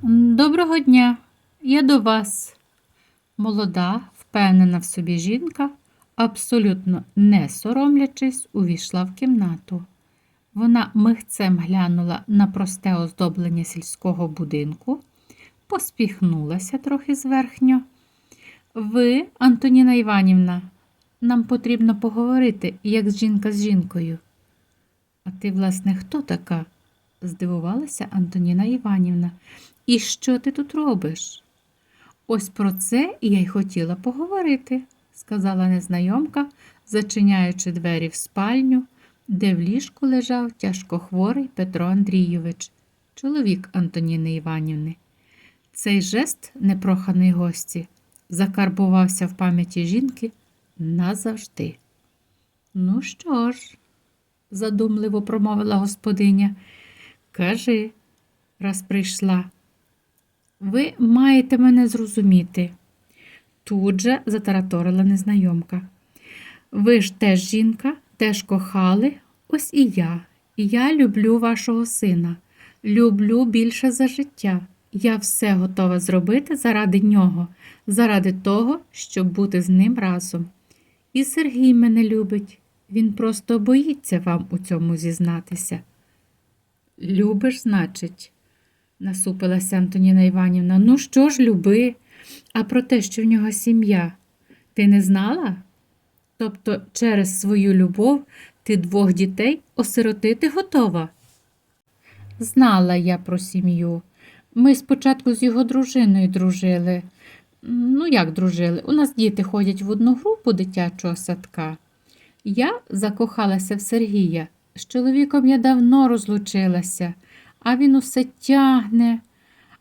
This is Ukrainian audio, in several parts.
Доброго дня, я до вас. Молода, впевнена в собі жінка, абсолютно не соромлячись, увійшла в кімнату. Вона михцем глянула на просте оздоблення сільського будинку, поспіхнулася трохи зверхньо. Ви, Антоніна Іванівна, нам потрібно поговорити, як жінка з жінкою. А ти, власне, хто така? здивувалася Антоніна Іванівна. І що ти тут робиш? Ось про це я й хотіла поговорити, сказала незнайомка, зачиняючи двері в спальню, де в ліжку лежав тяжкохворий Петро Андрійович, чоловік Антоніни Іванівни. Цей жест непроханий гості закарбувався в пам'яті жінки назавжди. Ну що ж, задумливо промовила господиня, кажи, раз прийшла. Ви маєте мене зрозуміти, тут же затараторила незнайомка. Ви ж теж жінка, теж кохали, ось і я. Я люблю вашого сина, люблю більше за життя. Я все готова зробити заради нього, заради того, щоб бути з ним разом. І Сергій мене любить, він просто боїться вам у цьому зізнатися. Любиш, значить, насупилася Антоніна Іванівна. Ну що ж, люби, а про те, що в нього сім'я, ти не знала? Тобто через свою любов ти двох дітей осиротити готова? Знала я про сім'ю. Ми спочатку з його дружиною дружили. Ну, як дружили? У нас діти ходять в одну групу дитячого садка. Я закохалася в Сергія. З чоловіком я давно розлучилася, а він усе тягне.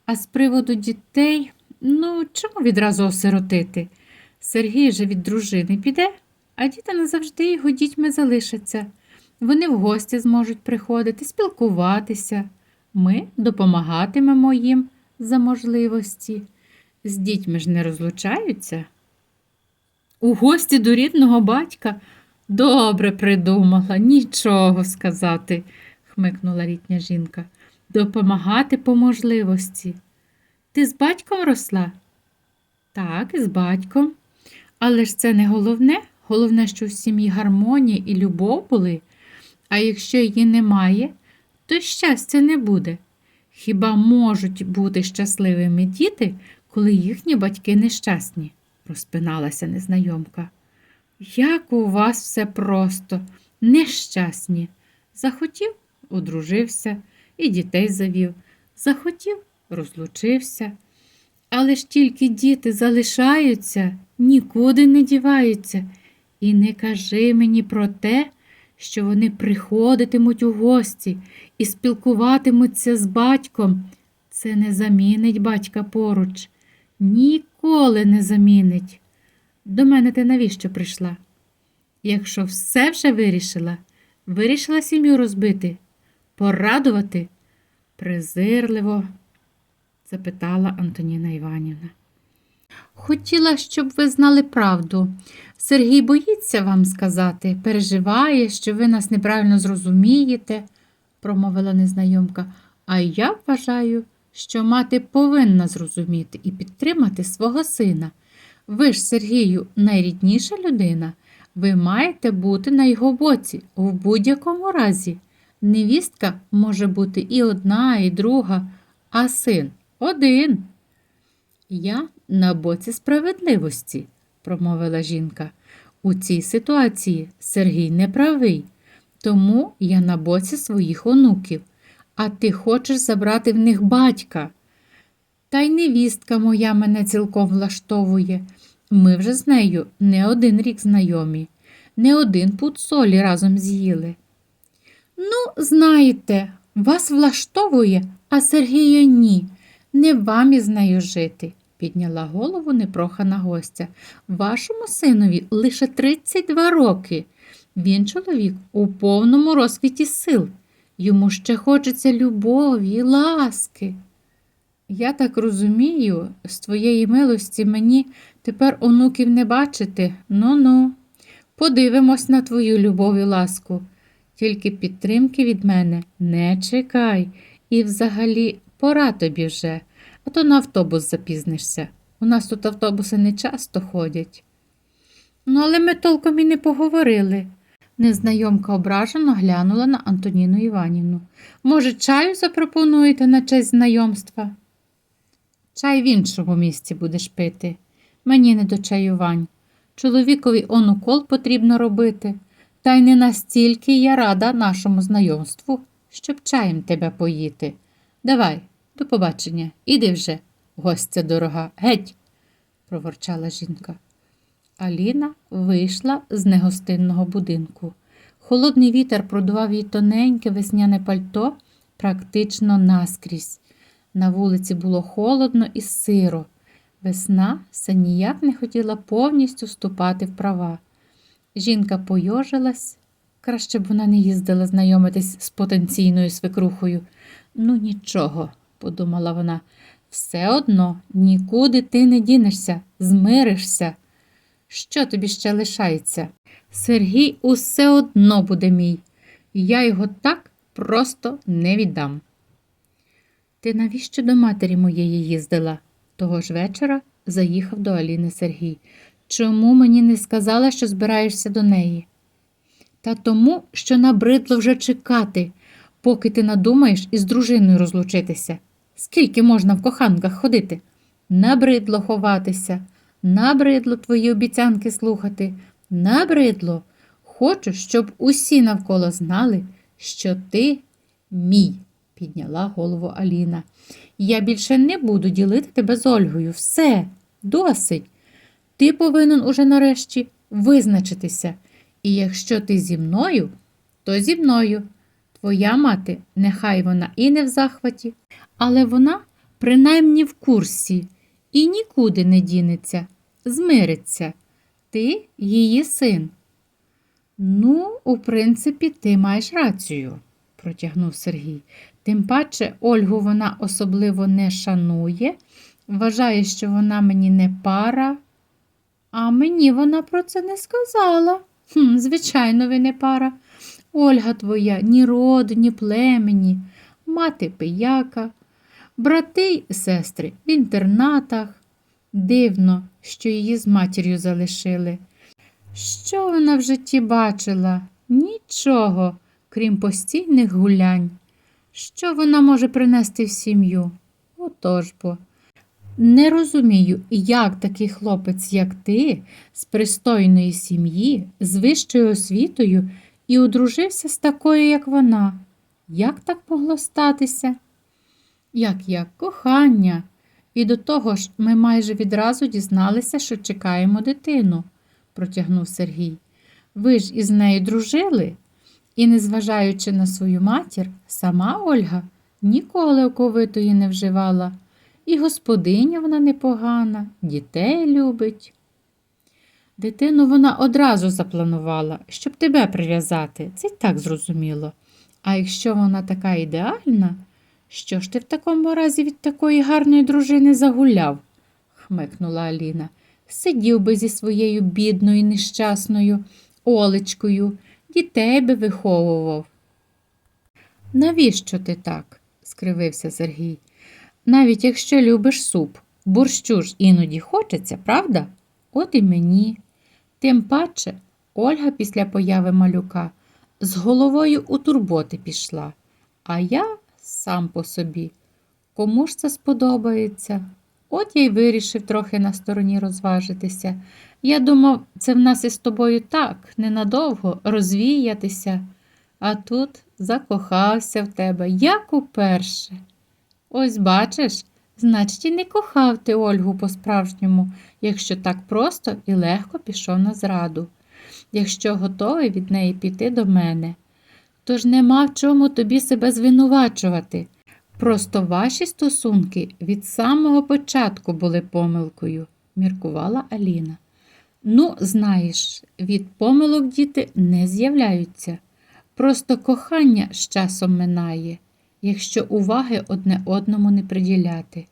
А з приводу дітей, ну, чому відразу осиротити? Сергій же від дружини піде, а діти назавжди його дітьми залишаться. Вони в гості зможуть приходити, спілкуватися. Ми допомагатимемо їм за можливості. З дітьми ж не розлучаються. У гості до рідного батька добре придумала, нічого сказати, хмикнула літня жінка. Допомагати по можливості. Ти з батьком росла? Так, з батьком. Але ж це не головне. Головне, що в сім'ї гармонія і любов були, а якщо її немає, то щастя не буде. Хіба можуть бути щасливими діти, коли їхні батьки нещасні? розпиналася незнайомка. Як у вас все просто, нещасні. Захотів, одружився і дітей завів. Захотів, розлучився. Але ж тільки діти залишаються, нікуди не діваються. І не кажи мені про те, що вони приходитимуть у гості і спілкуватимуться з батьком. Це не замінить батька поруч. Ніколи не замінить. До мене ти навіщо прийшла? Якщо все вже вирішила, вирішила сім'ю розбити, порадувати, презирливо, запитала Антоніна Іванівна. Хотіла, щоб ви знали правду. Сергій боїться вам сказати, переживає, що ви нас неправильно зрозумієте, промовила незнайомка. А я вважаю, що мати повинна зрозуміти і підтримати свого сина. Ви ж, Сергію, найрідніша людина. Ви маєте бути на його боці в будь-якому разі. Невістка може бути і одна, і друга, а син один. Я на боці справедливості, промовила жінка. У цій ситуації Сергій не правий, тому я на боці своїх онуків, а ти хочеш забрати в них батька. Та й невістка моя мене цілком влаштовує. Ми вже з нею не один рік знайомі, не один пуд солі разом з'їли. Ну, знаєте, вас влаштовує, а Сергія ні. Не вам із нею жити, підняла голову непрохана гостя. Вашому синові лише 32 роки. Він чоловік у повному розквіті сил. Йому ще хочеться любові, ласки. Я так розумію, з твоєї милості мені тепер онуків не бачити. Ну ну, подивимось на твою любов і ласку. Тільки підтримки від мене не чекай. І взагалі пора тобі вже, а то на автобус запізнишся. У нас тут автобуси не часто ходять. Ну, але ми толком і не поговорили. Незнайомка ображено глянула на Антоніну Іванівну. Може, чаю запропонуєте на честь знайомства? Чай в іншому місці будеш пити. Мені не до чаювань. Чоловікові он укол потрібно робити. Та й не настільки я рада нашому знайомству, щоб чаєм тебе поїти. Давай, до побачення, іди вже, гостя дорога, геть, проворчала жінка. Аліна вийшла з негостинного будинку. Холодний вітер продував їй тоненьке весняне пальто практично наскрізь. На вулиці було холодно і сиро. Весна все ніяк не хотіла повністю вступати в права. Жінка пойожилась, краще б вона не їздила знайомитись з потенційною свекрухою. Ну, нічого, подумала вона, все одно нікуди ти не дінешся, змиришся. Що тобі ще лишається? Сергій усе одно буде мій, я його так просто не віддам. Ти навіщо до матері моєї їздила? Того ж вечора заїхав до Аліни Сергій. Чому мені не сказала, що збираєшся до неї? Та тому, що набридло вже чекати, поки ти надумаєш із дружиною розлучитися. Скільки можна в коханках ходити? Набридло ховатися, набридло твої обіцянки слухати, набридло. Хочу, щоб усі навколо знали, що ти мій, підняла голову Аліна. Я більше не буду ділити тебе з Ольгою. Все, досить. Ти повинен уже нарешті визначитися. І якщо ти зі мною, то зі мною. Твоя мати, нехай вона і не в захваті, але вона принаймні в курсі і нікуди не дінеться, змириться. Ти її син. Ну, у принципі, ти маєш рацію, протягнув Сергій. Тим паче Ольгу вона особливо не шанує, вважає, що вона мені не пара, а мені вона про це не сказала. Хм, Звичайно, ви не пара. Ольга твоя ні роду, ні племені, мати пияка, брати й сестри в інтернатах. Дивно, що її з матір'ю залишили. Що вона в житті бачила? Нічого, крім постійних гулянь. Що вона може принести в сім'ю? Отож бо. Не розумію, як такий хлопець, як ти, з пристойної сім'ї, з вищою освітою, і одружився з такою, як вона. Як так могло статися? Як як кохання. І до того ж, ми майже відразу дізналися, що чекаємо дитину, протягнув Сергій. Ви ж із нею дружили? І, незважаючи на свою матір, сама Ольга ніколи оковитої не вживала. І господиня вона непогана, дітей любить. Дитину вона одразу запланувала, щоб тебе прив'язати, це й так зрозуміло. А якщо вона така ідеальна, що ж ти в такому разі від такої гарної дружини загуляв? хмикнула Аліна. Сидів би зі своєю бідною, нещасною Олечкою, дітей би виховував. Навіщо ти так? скривився Сергій. Навіть якщо любиш суп, борщу ж іноді хочеться, правда? От і мені. Тим паче Ольга після появи малюка з головою у турботи пішла, а я сам по собі. Кому ж це сподобається? От я й вирішив трохи на стороні розважитися. Я думав, це в нас із тобою так, ненадовго розвіятися, а тут закохався в тебе, як уперше. Ось бачиш, значить, і не кохав ти Ольгу по-справжньому, якщо так просто і легко пішов на зраду, якщо готовий від неї піти до мене. Тож нема в чому тобі себе звинувачувати. Просто ваші стосунки від самого початку були помилкою, міркувала Аліна. Ну, знаєш, від помилок діти не з'являються. Просто кохання з часом минає, якщо уваги одне одному не приділяти.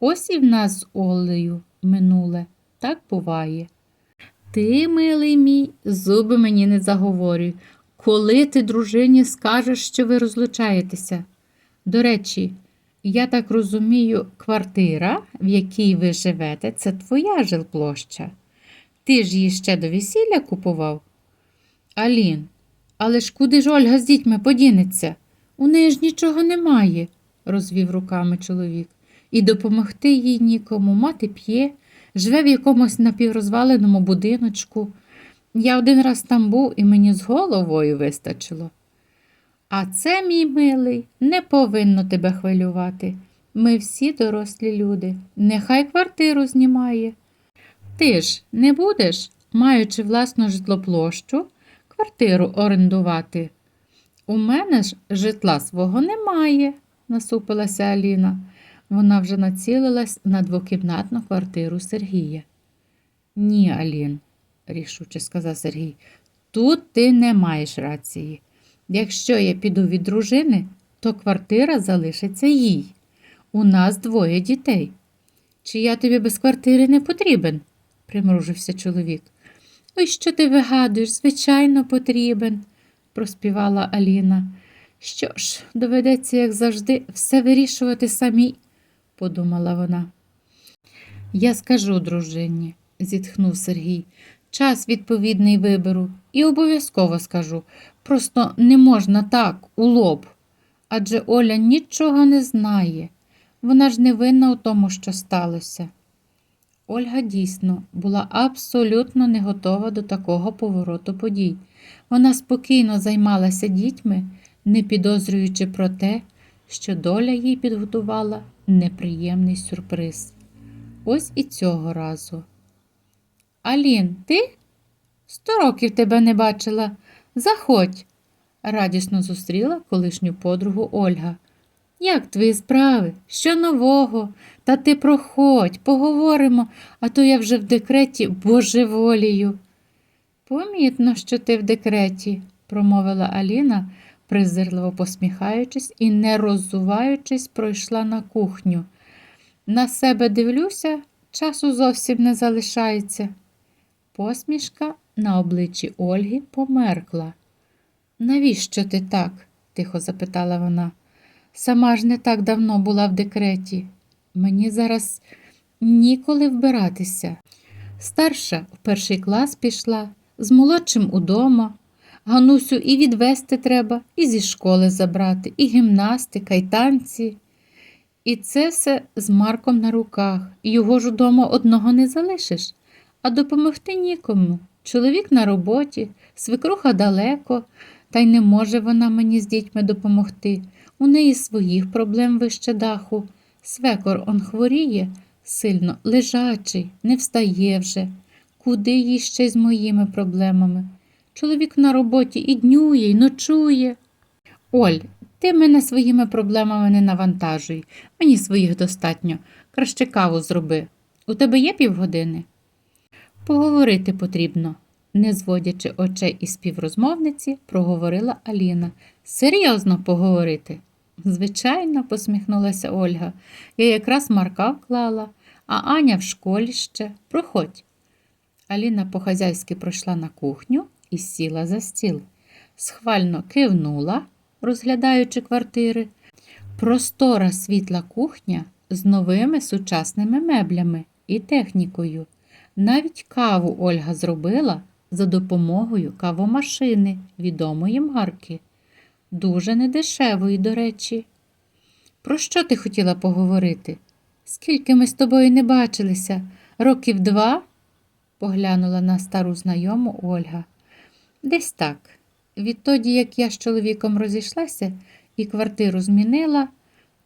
Ось і в нас з Олею минуле, так буває. Ти, милий мій, зуби мені не заговорюй, коли ти дружині скажеш, що ви розлучаєтеся. До речі, Я так розумію, квартира, в якій ви живете, це твоя жилплоща. Ти ж її ще до весілля купував? Алін, але ж куди ж Ольга з дітьми подінеться? У неї ж нічого немає, розвів руками чоловік. І допомогти їй нікому. Мати п'є, живе в якомусь напіврозваленому будиночку. Я один раз там був і мені з головою вистачило. А це, мій милий, не повинно тебе хвилювати. Ми всі дорослі люди. Нехай квартиру знімає. Ти ж не будеш, маючи власну житлоплощу, квартиру орендувати. У мене ж житла свого немає, насупилася Аліна. Вона вже націлилась на двокімнатну квартиру Сергія. Ні, Алін, рішуче сказав Сергій, тут ти не маєш рації. Якщо я піду від дружини, то квартира залишиться їй. У нас двоє дітей. Чи я тобі без квартири не потрібен? примружився чоловік. Ой, що ти вигадуєш, звичайно, потрібен, проспівала Аліна. Що ж, доведеться, як завжди, все вирішувати самій, подумала вона. Я скажу дружині, зітхнув Сергій. Час відповідний виберу і обов'язково скажу. Просто не можна так, у лоб. Адже Оля нічого не знає. Вона ж не винна у тому, що сталося. Ольга дійсно була абсолютно не готова до такого повороту подій. Вона спокійно займалася дітьми, не підозрюючи про те, що доля їй підготувала неприємний сюрприз. Ось і цього разу. Алін, ти? Сто років тебе не бачила. Заходь, радісно зустріла колишню подругу Ольга. Як твої справи? Що нового? Та ти проходь, поговоримо, а то я вже в декреті божеволію. Помітно, що ти в декреті, промовила Аліна, презирливо посміхаючись і, не роззуваючись, пройшла на кухню. На себе дивлюся, часу зовсім не залишається. Посмішка на обличчі Ольги померкла. Навіщо ти так? тихо запитала вона. Сама ж не так давно була в декреті. Мені зараз ніколи вбиратися. Старша в перший клас пішла, з молодшим удома. Ганусю і відвести треба, і зі школи забрати, і гімнастика, і танці. І це все з Марком на руках. Його ж удома одного не залишиш, а допомогти нікому. Чоловік на роботі, свекруха далеко, та й не може вона мені з дітьми допомогти. У неї своїх проблем вище даху. Свекор он хворіє, сильно лежачий, не встає вже. Куди їй ще з моїми проблемами? Чоловік на роботі і днює, і ночує. Оль, ти мене своїми проблемами не навантажуй. Мені своїх достатньо. Краще каву зроби. У тебе є півгодини? Поговорити потрібно, не зводячи очей із співрозмовниці, проговорила Аліна. Серйозно поговорити. Звичайно, посміхнулася Ольга. Я якраз Марка вклала, а Аня в школі ще. Проходь. Аліна по-хазяйськи пройшла на кухню і сіла за стіл. Схвально кивнула, розглядаючи квартири. Простора світла кухня з новими сучасними меблями і технікою. Навіть каву Ольга зробила за допомогою кавомашини відомої марки. Дуже недешевої, до речі. Про що ти хотіла поговорити? Скільки ми з тобою не бачилися? Років два? Поглянула на стару знайому Ольга. Десь так. Відтоді, як я з чоловіком розійшлася і квартиру змінила,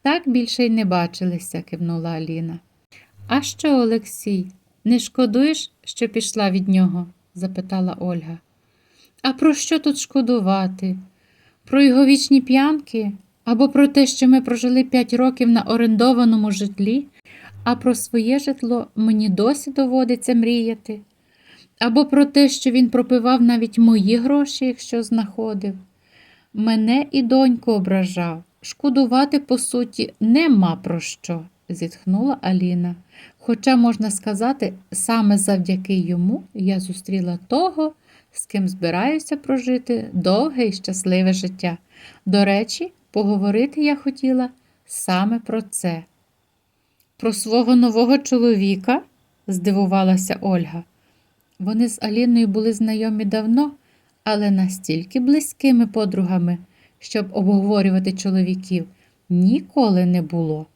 так більше й не бачилися, кивнула Аліна. А що, Олексій, не шкодуєш, що пішла від нього? запитала Ольга. А про що тут шкодувати? Про його вічні п'янки? Або про те, що ми прожили п'ять років на орендованому житлі, а про своє житло мені досі доводиться мріяти, або про те, що він пропивав навіть мої гроші, якщо знаходив. Мене і доньку ображав. Шкодувати, по суті, нема про що, зітхнула Аліна. Хоча, можна сказати, саме завдяки йому я зустріла того, з ким збираюся прожити довге і щасливе життя. До речі, поговорити я хотіла саме про це. Про свого нового чоловіка? здивувалася Ольга. Вони з Аліною були знайомі давно, але настільки близькими подругами, щоб обговорювати чоловіків, ніколи не було.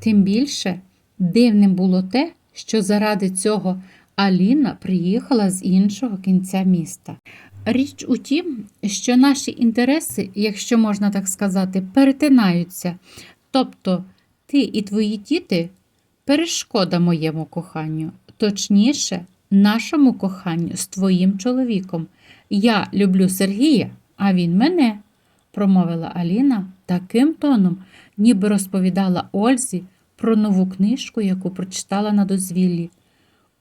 Тим більше дивним було те, що заради цього Аліна приїхала з іншого кінця міста. Річ у тім, що наші інтереси, якщо можна так сказати, перетинаються. Тобто ти і твої діти перешкода моєму коханню, точніше, нашому коханню з твоїм чоловіком. Я люблю Сергія, а він мене, промовила Аліна таким тоном, ніби розповідала Ользі про нову книжку, яку прочитала на дозвіллі.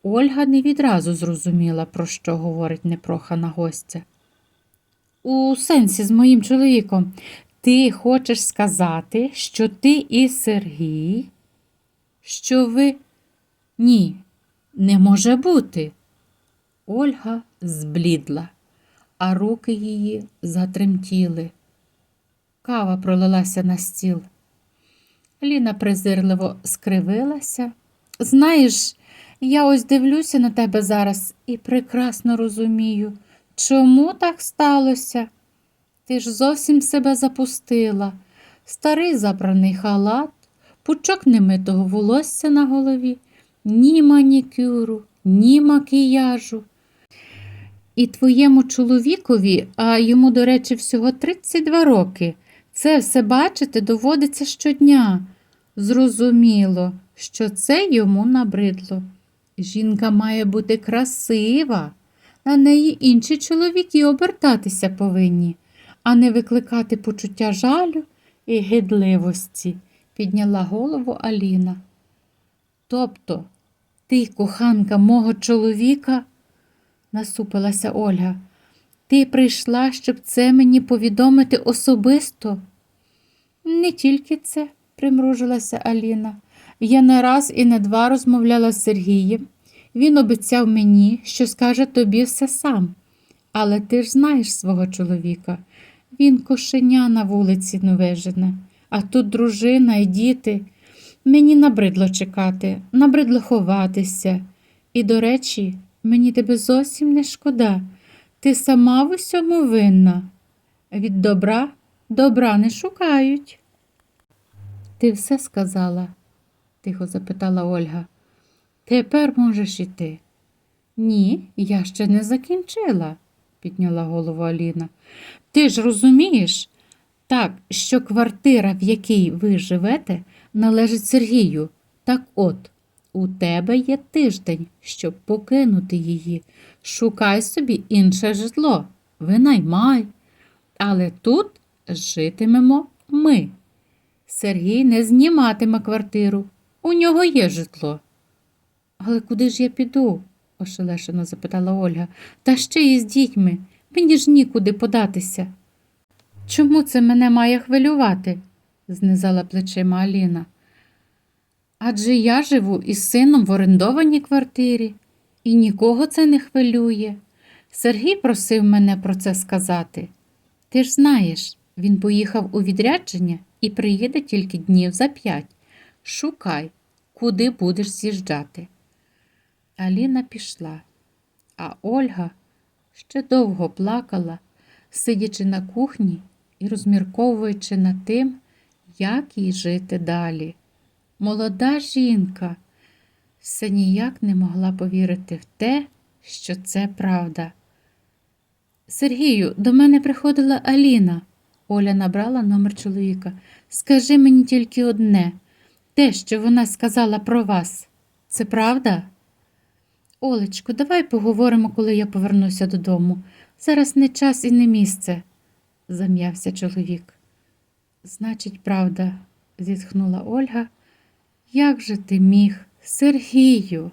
Ольга не відразу зрозуміла, про що говорить непрохана гостя. У сенсі з моїм чоловіком, ти хочеш сказати, що ти і Сергій? Що ви. Ні, не може бути. Ольга зблідла, а руки її затремтіли. Кава пролилася на стіл. Ліна презирливо скривилася. Знаєш, я ось дивлюся на тебе зараз і прекрасно розумію, чому так сталося. Ти ж зовсім себе запустила. Старий забраний халат, пучок немитого волосся на голові, ні манікюру, ні макіяжу. І твоєму чоловікові, а йому, до речі, всього 32 роки, це все бачити доводиться щодня. Зрозуміло, що це йому набридло. Жінка має бути красива, на неї інші чоловіки обертатися повинні, а не викликати почуття жалю і гидливості, підняла голову Аліна. Тобто, ти, коханка мого чоловіка, насупилася Ольга, ти прийшла, щоб це мені повідомити особисто? Не тільки це, примружилася Аліна. Я не раз і не два розмовляла з Сергієм. Він обіцяв мені, що скаже тобі все сам. Але ти ж знаєш свого чоловіка. Він кошеня на вулиці новижене, а тут дружина і діти. Мені набридло чекати, набридло ховатися. І, до речі, мені тебе зовсім не шкода. Ти сама в усьому винна. Від добра добра не шукають. Ти все сказала? тихо запитала Ольга. Тепер можеш іти. Ні, я ще не закінчила, підняла голову Аліна. Ти ж розумієш, так, що квартира, в якій ви живете, належить Сергію. Так от, у тебе є тиждень, щоб покинути її. Шукай собі інше житло, винаймай. Але тут житимемо ми. Сергій не зніматиме квартиру. У нього є житло. Але куди ж я піду? Ошелешено запитала Ольга. Та ще й з дітьми. Мені ж нікуди податися. Чому це мене має хвилювати? знизала плечима Аліна. Адже я живу із сином в орендованій квартирі, і нікого це не хвилює. Сергій просив мене про це сказати. Ти ж знаєш, він поїхав у відрядження і приїде тільки днів за п'ять. Шукай, куди будеш з'їжджати. Аліна пішла, а Ольга ще довго плакала, сидячи на кухні і розмірковуючи над тим, як їй жити далі. Молода жінка все ніяк не могла повірити в те, що це правда. Сергію, до мене приходила Аліна. Оля набрала номер чоловіка. Скажи мені тільки одне те, що вона сказала про вас, це правда? Олечко, давай поговоримо, коли я повернуся додому. Зараз не час і не місце, зам'явся чоловік. Значить, правда, зітхнула Ольга. Як же ти міг, Сергію?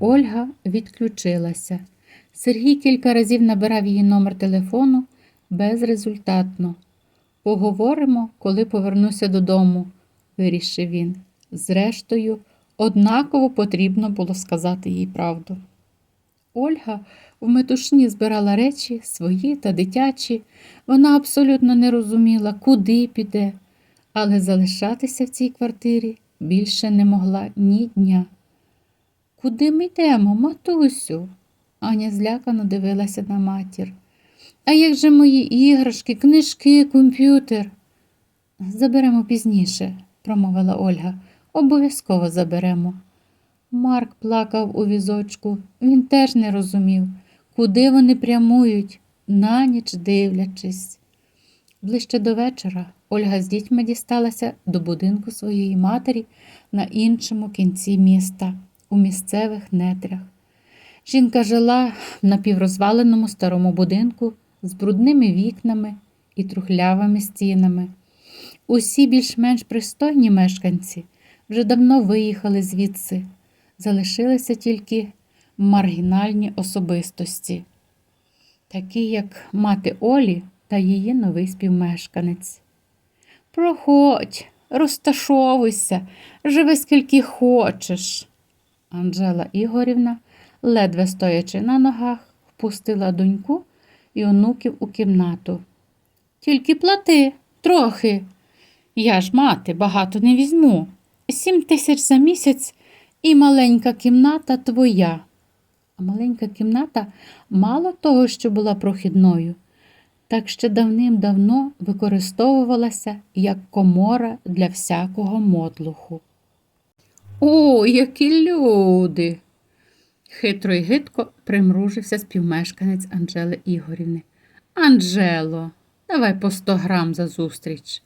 Ольга відключилася. Сергій кілька разів набирав її номер телефону безрезультатно. Поговоримо, коли повернуся додому, вирішив він. Зрештою, однаково потрібно було сказати їй правду. Ольга в метушні збирала речі свої та дитячі. Вона абсолютно не розуміла, куди піде, але залишатися в цій квартирі більше не могла ні дня. Куди ми йдемо, матусю? Аня злякано дивилася на матір. А як же мої іграшки, книжки, комп'ютер? Заберемо пізніше, промовила Ольга. Обов'язково заберемо. Марк плакав у візочку. Він теж не розумів, куди вони прямують, на ніч дивлячись. Ближче до вечора Ольга з дітьми дісталася до будинку своєї матері на іншому кінці міста, у місцевих нетрях. Жінка жила в напіврозваленому старому будинку з брудними вікнами і трухлявими стінами. Усі більш-менш пристойні мешканці вже давно виїхали звідси, залишилися тільки маргінальні особистості, такі як мати Олі та її новий співмешканець. Проходь, розташовуйся, живи скільки хочеш. Анжела Ігорівна, ледве стоячи на ногах, впустила доньку і онуків у кімнату. Тільки плати трохи. Я ж мати багато не візьму. Сім тисяч за місяць і маленька кімната твоя. А маленька кімната мало того, що була прохідною, так ще давним-давно використовувалася як комора для всякого мотлуху. О, які люди! хитро й гидко примружився співмешканець Анжели Ігорівни. Анжело, давай по сто грам за зустріч.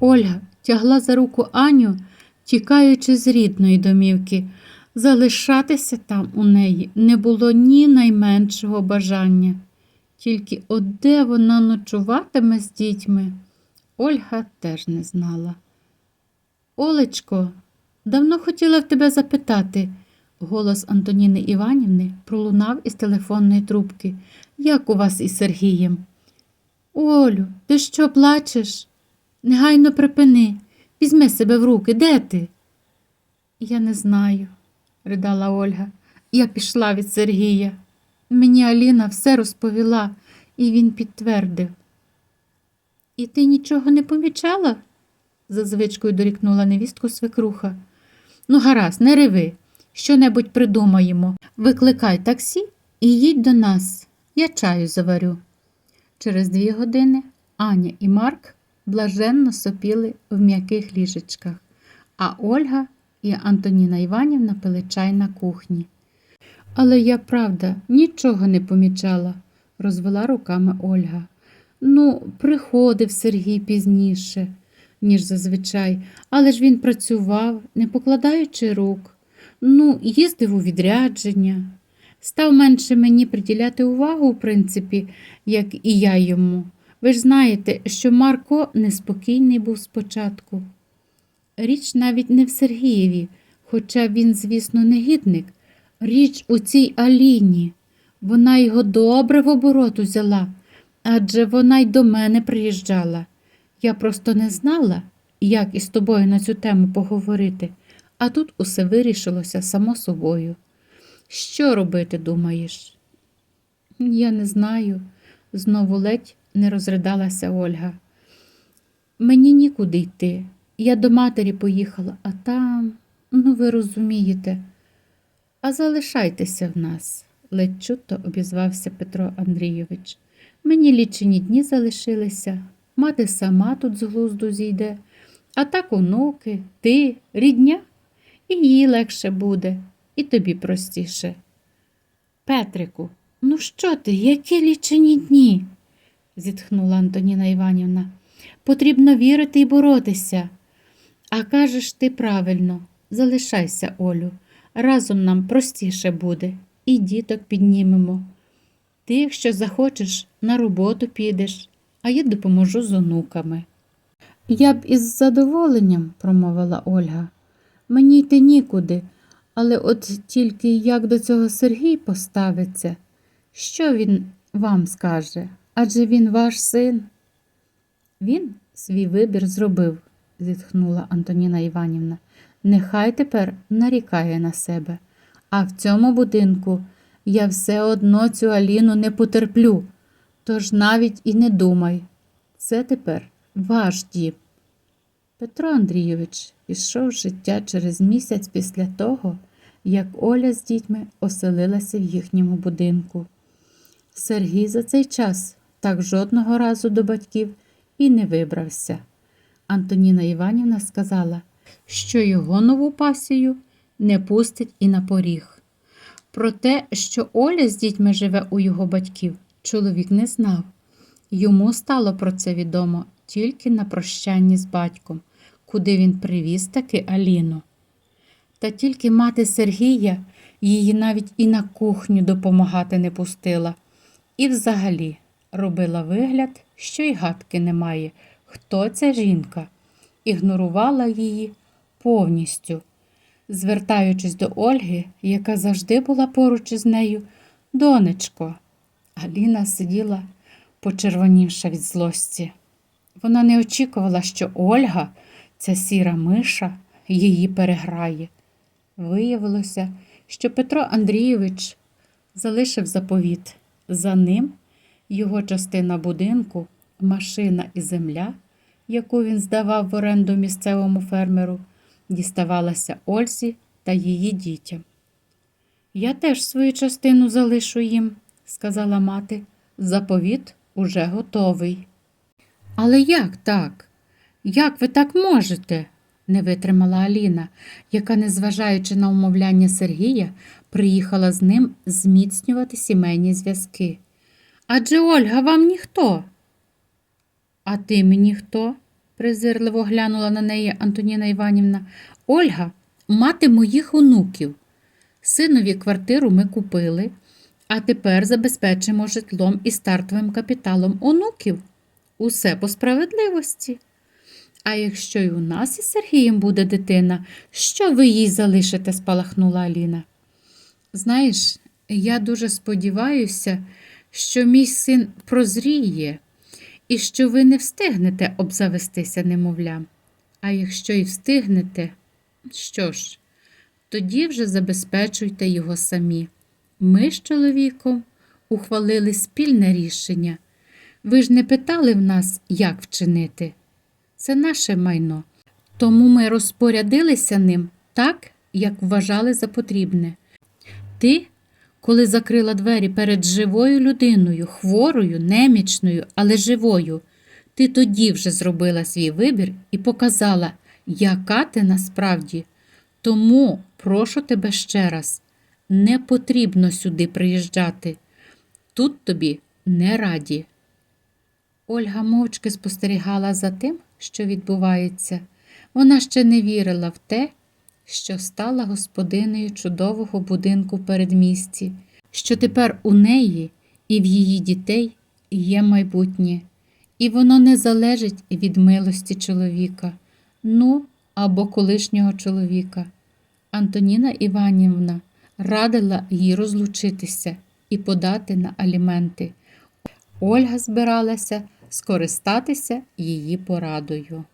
Ольга тягла за руку Аню, тікаючи з рідної домівки. Залишатися там у неї не було ні найменшого бажання. Тільки от де вона ночуватиме з дітьми, Ольга теж не знала. Олечко, давно хотіла в тебе запитати. Голос Антоніни Іванівни пролунав із телефонної трубки. Як у вас із Сергієм? Олю, ти що плачеш? Негайно припини, візьми себе в руки, де ти? Я не знаю, ридала Ольга. Я пішла від Сергія. Мені Аліна все розповіла, і він підтвердив. І ти нічого не помічала? за звичкою дорікнула невістку свекруха. Ну, гаразд, не реви. Що-небудь придумаємо. Викликай таксі і їдь до нас. Я чаю заварю. Через дві години Аня і Марк блаженно сопіли в м'яких ліжечках, а Ольга і Антоніна Іванівна пили чай на кухні. Але я, правда, нічого не помічала, розвела руками Ольга. Ну, приходив Сергій пізніше, ніж зазвичай, але ж він працював, не покладаючи рук. Ну, їздив у відрядження, став менше мені приділяти увагу, в принципі, як і я йому. Ви ж знаєте, що Марко неспокійний був спочатку. Річ навіть не в Сергієві, хоча він, звісно, негідник. Річ у цій Аліні. Вона його добре в оборот узяла, адже вона й до мене приїжджала. Я просто не знала, як із тобою на цю тему поговорити, а тут усе вирішилося само собою. Що робити, думаєш? Я не знаю, знову ледь не розридалася Ольга. Мені нікуди йти. Я до матері поїхала, а там, ну, ви розумієте, а залишайтеся в нас, ледь чутто обізвався Петро Андрійович. Мені лічені дні залишилися, мати сама тут з глузду зійде, а так онуки, ти, рідня, і їй легше буде, і тобі простіше. Петрику, ну що ти, які лічені дні? Зітхнула Антоніна Іванівна. Потрібно вірити і боротися. А кажеш ти правильно, залишайся, Олю, разом нам простіше буде, і діток піднімемо. Ти, якщо захочеш, на роботу підеш, а я допоможу з онуками. Я б із задоволенням, промовила Ольга. Мені йти нікуди, але от тільки як до цього Сергій поставиться, що він вам скаже? Адже він ваш син. Він свій вибір зробив, зітхнула Антоніна Іванівна. Нехай тепер нарікає на себе. А в цьому будинку я все одно цю Аліну не потерплю. Тож навіть і не думай. Це тепер ваш дім. Петро Андрійович пішов життя через місяць після того, як Оля з дітьми оселилася в їхньому будинку. Сергій за цей час так жодного разу до батьків і не вибрався. Антоніна Іванівна сказала, що його нову пасію не пустить і на поріг. Про те, що Оля з дітьми живе у його батьків, чоловік не знав. Йому стало про це відомо тільки на прощанні з батьком, куди він привіз таки Аліну. Та тільки мати Сергія її навіть і на кухню допомагати не пустила, і взагалі робила вигляд, що й гадки немає, хто ця жінка, ігнорувала її повністю, звертаючись до Ольги, яка завжди була поруч із нею, донечко. Аліна сиділа, почервонівша від злості. Вона не очікувала, що Ольга, ця сіра миша, її переграє. Виявилося, що Петро Андрійович залишив заповіт. За ним його частина будинку, машина і земля, яку він здавав в оренду місцевому фермеру, діставалася Ользі та її дітям. Я теж свою частину залишу їм, сказала мати. Заповіт уже готовий. Але як так? Як ви так можете? не витримала Аліна, яка, незважаючи на умовляння Сергія, приїхала з ним зміцнювати сімейні зв'язки. Адже Ольга вам ніхто. А ти мені хто? презирливо глянула на неї Антоніна Іванівна. Ольга, мати моїх онуків. Синові квартиру ми купили, а тепер забезпечимо житлом і стартовим капіталом онуків. Усе по справедливості. А якщо й у нас із Сергієм буде дитина, що ви їй залишите? спалахнула Аліна. Знаєш, я дуже сподіваюся, що мій син прозріє і що ви не встигнете обзавестися немовлям. А якщо й встигнете, що ж, тоді вже забезпечуйте його самі. Ми з чоловіком ухвалили спільне рішення. Ви ж не питали в нас, як вчинити. Це наше майно. Тому ми розпорядилися ним так, як вважали за потрібне. Ти, коли закрила двері перед живою людиною, хворою, немічною, але живою, ти тоді вже зробила свій вибір і показала, яка ти насправді. Тому прошу тебе ще раз, не потрібно сюди приїжджати. Тут тобі не раді. Ольга мовчки спостерігала за тим, що відбувається. Вона ще не вірила в те, що стала господинею чудового будинку передмісті, що тепер у неї і в її дітей є майбутнє, і воно не залежить від милості чоловіка, ну або колишнього чоловіка. Антоніна Іванівна радила їй розлучитися і подати на аліменти. Ольга збиралася скористатися її порадою.